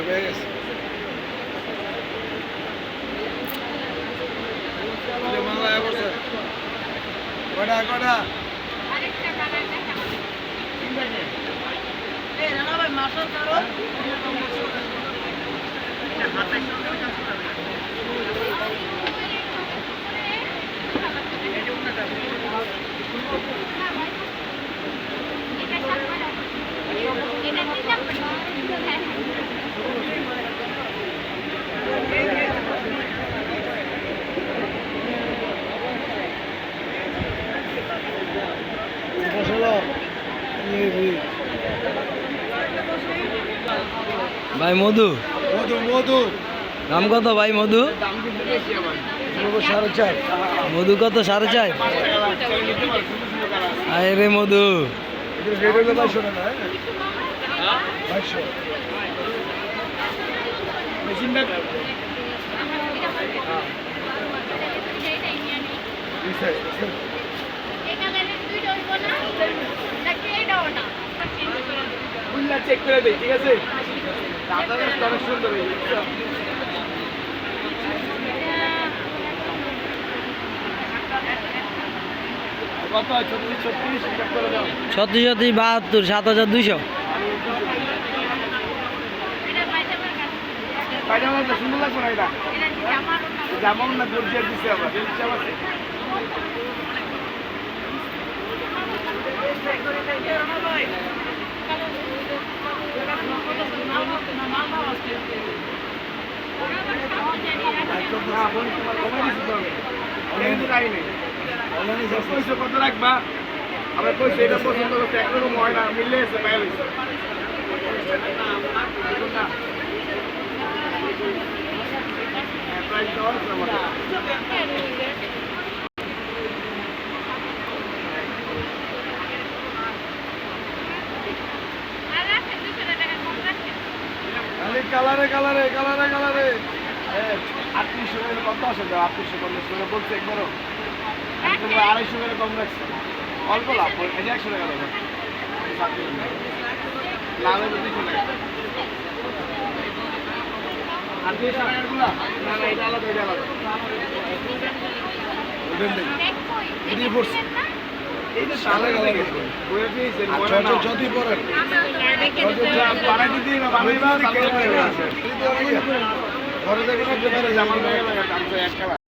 ভয় পেয়ে গেছে ওই যে ভাই মধু? মধু মধু। দাম কত ভাই মধু? মধু কত সাড়ে চার? আয় রে মধু। রেট চেক করে দেই ঠিক আছে? অনেক সুন্দর ছত্রিশ ছত্রিশ? বাহাত্তর সাত হাজার দুইশো। সুন্দর লাগবে না এটা? যেমন না দিচ্ছে আবার হ্যাঁ বোন তোমার কমাই দিচ্ছি তো আমি অনেক দিন আগে নেই কইছো কত রাখবা আমরা কইছি এটা পছন্দ করতে একরকম হয় না মিললে এসে পাই খালি কালারে কালারে কালারে। কালারে আটত্রিশশো করে কত আসে দাও আটত্রিশশো পঞ্চাশ করে বলছে একবারও। আড়াইশো করে কম রাখছি। অল্প লাভ এই যে একশো টাকা দেবো লাভ হবে দুশো টাকা। আর দুশো টাকার না না এটা আলাদা এটা আলাদা। যদি পড়েন ঘরে দেখে না জামা লাগে এক খেলা